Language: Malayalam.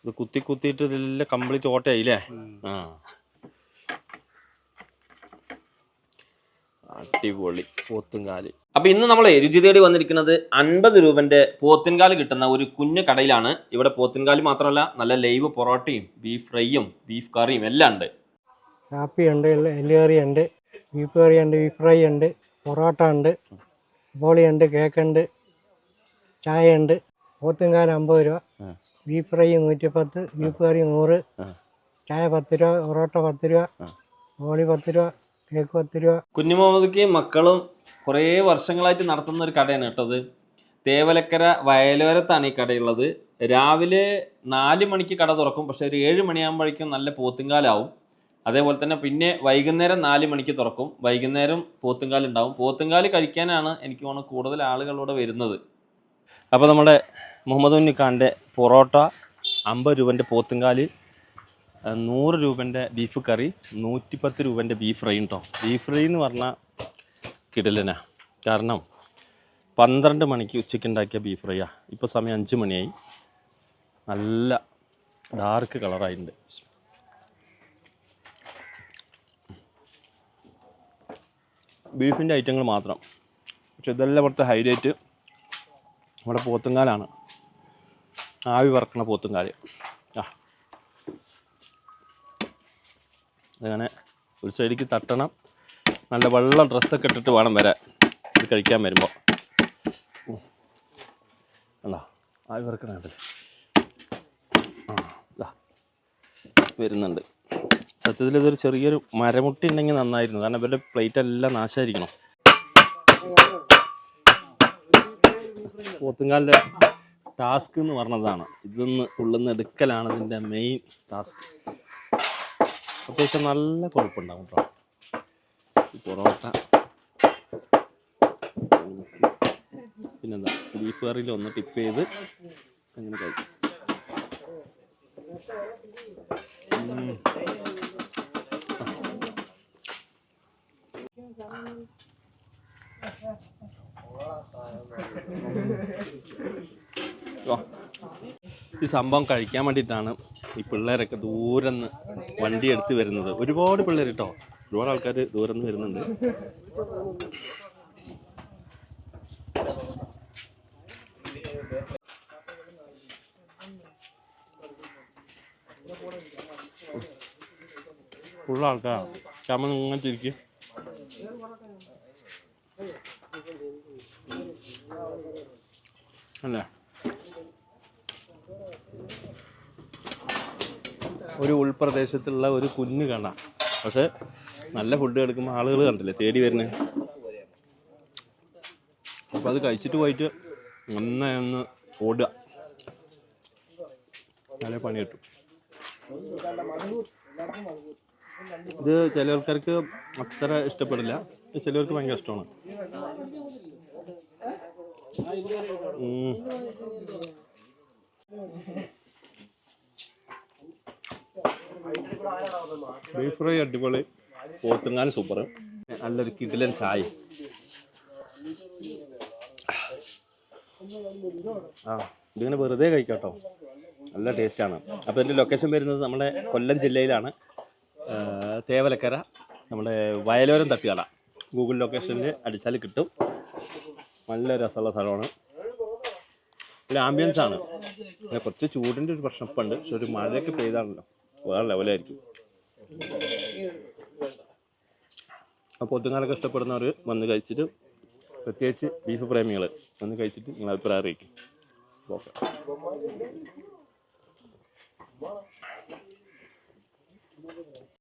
ഇത് കുത്തി കുത്തിയിട്ട് ഇതെല്ലാം കംപ്ലീറ്റ് ഓട്ടയായില്ലേ? ആ. അടിപൊളി പോത്തുംകാൽ അപ്പൊ ഇന്ന് നമ്മൾ രുചി തേടി വന്നിരിക്കുന്നത് അൻപത് രൂപന്റെ പോത്തിൻകാൽ കിട്ടുന്ന ഒരു കുഞ്ഞു കടയിലാണ്. ഇവിടെ പോത്തിൻകാൽ മാത്രമല്ല നല്ല ലൈവ് പൊറോട്ടയും ബീഫ് ഫ്രൈയും ബീഫ് കറിയും എല്ലാം ഉണ്ട്. കാപ്പി ഉണ്ട് എല്ലുകറി ഉണ്ട് ബീഫ് കറി ഉണ്ട് ബീഫ് ഫ്രൈ ഉണ്ട് പൊറോട്ട ഉണ്ട് ബോളി ഉണ്ട് കേക്ക് ഉണ്ട്. ചായ ഉണ്ട് പോത്തുംകാലം അമ്പത് രൂപ. ബീഫ് ഫ്രൈ നൂറ്റിപ്പത്ത് ബീഫ് കറി നൂറ്. ചായ പത്ത് രൂപ പൊറോട്ട പത്ത് രൂപ ഓളി പത്ത് രൂപ കേക്ക് പത്ത് രൂപ. കുഞ്ഞുമുഹമ്മദ്ക്ക് മക്കളും കുറേ വർഷങ്ങളായിട്ട് നടത്തുന്ന ഒരു കടയാണ് കേട്ടത് തേവലക്കര വയലോരത്താണ് ഈ കടയുള്ളത്. രാവിലെ നാല് മണിക്ക് കട തുറക്കും. പക്ഷെ ഒരു ഏഴ് മണിയാകുമ്പോഴേക്കും നല്ല പോത്തുങ്കാലാവും അതേപോലെ തന്നെ പിന്നെ വൈകുന്നേരം നാല് മണിക്ക് തുറക്കും. വൈകുന്നേരം പോത്തുങ്കാലുണ്ടാവും പോത്തുങ്കാൽ കഴിക്കാനാണ് എനിക്ക് തോന്നുന്നു കൂടുതൽ ആളുകളോട് വരുന്നത്. അപ്പോൾ നമ്മുടെ മുഹമ്മദ് ഉണ്ണിഖാന്റെ പൊറോട്ട അമ്പത് രൂപന്റെ പോത്തുങ്കാൽ അഹ് നൂറ് രൂപന്റെ ബീഫ് കറി നൂറ്റിപ്പത്ത് രൂപന്റെ ബീഫ് ഫ്രൈ ഉണ്ടോ ബീഫ് ഫ്രൈ എന്ന് പറഞ്ഞാൽ കിടലിന. കാരണം പന്ത്രണ്ട് മണിക്ക് ഉച്ചയ്ക്ക് ഉണ്ടാക്കിയ ബീഫ് ഫ്രൈയാ ഇപ്പോൾ സമയം അഞ്ച് മണിയായി. നല്ല ഡാർക്ക് കളറായിട്ടുണ്ട് ബീഫിന്റെ ഐറ്റങ്ങൾ മാത്രം. പക്ഷെ ഇതെല്ലാം ഇവിടുത്തെ ഹൈലൈറ്റ് നമ്മുടെ പോത്തുങ്കാലാണ് ആവി പറക്കണ പോത്തുങ്കാൽ ആ. അങ്ങനെ ഒരു സൈഡിലേക്ക് തട്ടണം. നല്ല വെള്ള ഡ്രസ്സൊക്കെ ഇട്ടിട്ട് വേണം വരാൻ ഇത് കഴിക്കാൻ വരുമ്പോൾ അല്ല ആവി പറക്കണേ ആ വരുന്നുണ്ട്. സത്യത്തിൽ ഇതൊരു ചെറിയൊരു മരമുട്ടി ഉണ്ടെങ്കിൽ നന്നായിരുന്നു. കാരണം ഇവരുടെ പ്ലേറ്റ് എല്ലാം നാശമായിരിക്കണം പോത്തുങ്കാലിന്റെ ടാസ്ക് എന്ന് പറഞ്ഞതാണ്. ഇതൊന്ന് ഉള്ളുന്ന് എടുക്കലാണ് ഇതിന്റെ മെയിൻ ടാസ്ക്. അത്യാവശ്യം നല്ല കുഴപ്പമുണ്ടാവും കേട്ടോ. പൊറോട്ട. പിന്നെന്താ? ബീഫ് കറിയിൽ ഒന്ന് ടിപ്പ് ചെയ്ത് അങ്ങനെ കഴിക്കും Thank വാ. ഈ സംഭവം കഴിക്കാൻ വേണ്ടിയിട്ടാണ് ഈ പിള്ളേരൊക്കെ ദൂരെ നിന്ന് വണ്ടി എടുത്ത് വരുന്നത്. ഒരുപാട് പിള്ളേർ കേട്ടോ ഒരുപാട് ആൾക്കാർ ദൂരെ നിന്ന് വരുന്നുണ്ട് ഉള്ള ആൾക്കാരാണ്? ചമ്മ ഇങ്ങനെ തിരിക്കും അല്ലേ? ഒരു ഉൾപ്രദേശത്തുള്ള ഒരു കുഞ്ഞു കണ. പക്ഷെ നല്ല ഫുഡ് എടുക്കുമ്പോൾ ആളുകൾ കണ്ടില്ലേ? തേടി വരുന്നത് അപ്പോൾ അത് കഴിച്ചിട്ട് പോയിട്ട് നന്നായി ഒന്ന് ഓടുക. നല്ല പണി കിട്ടും. ഇത് ചില ആൾക്കാർക്ക് അത്ര ഇഷ്ടപ്പെടില്ല. ചിലവർക്ക് ഭയങ്കര ഇഷ്ടമാണ്. ബീഫ് ഫ്രൈ അടിപൊളി. പോത്തുങ്ങാൻ സൂപ്പർ നല്ലൊരു കിടിലൻ ചായ. ആ ഇതിങ്ങനെ വെറുതെ കഴിക്കാട്ടോ. നല്ല ടേസ്റ്റാണ് അപ്പോൾ ഇതിന്റെ ലൊക്കേഷൻ വരുന്നത് നമ്മുടെ കൊല്ലം ജില്ലയിലാണ്. തേവലക്കര. നമ്മുടെ വയലോരം തട്ടുകട. ഗൂഗിൾ ലൊക്കേഷനിൽ അടിച്ചാൽ കിട്ടും. നല്ല രസമുള്ള സ്ഥലമാണ്. ഒരു ആംബിയൻസ് ആണ്. പിന്നെ കുറച്ച് ചൂടിന്റെ ഒരു പ്രശ്നം ഇപ്പം ഉണ്ട് പക്ഷെ ഒരു മഴയൊക്കെ പെയ്താണല്ലോ. വേറെ ലെവലായിരിക്കും അപ്പോൾ ഒത്തുങ്ങാലൊക്കെ ഇഷ്ടപ്പെടുന്നവർ വന്ന് കഴിച്ചിട്ട് പ്രത്യേകിച്ച് ബീഫ് പ്രേമികൾ വന്ന് കഴിച്ചിട്ട് നിങ്ങൾ അഭിപ്രായം അറിയിക്കും. ഓക്കെ.